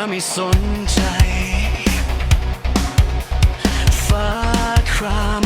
อไม่สนใจ ฟ้าคราม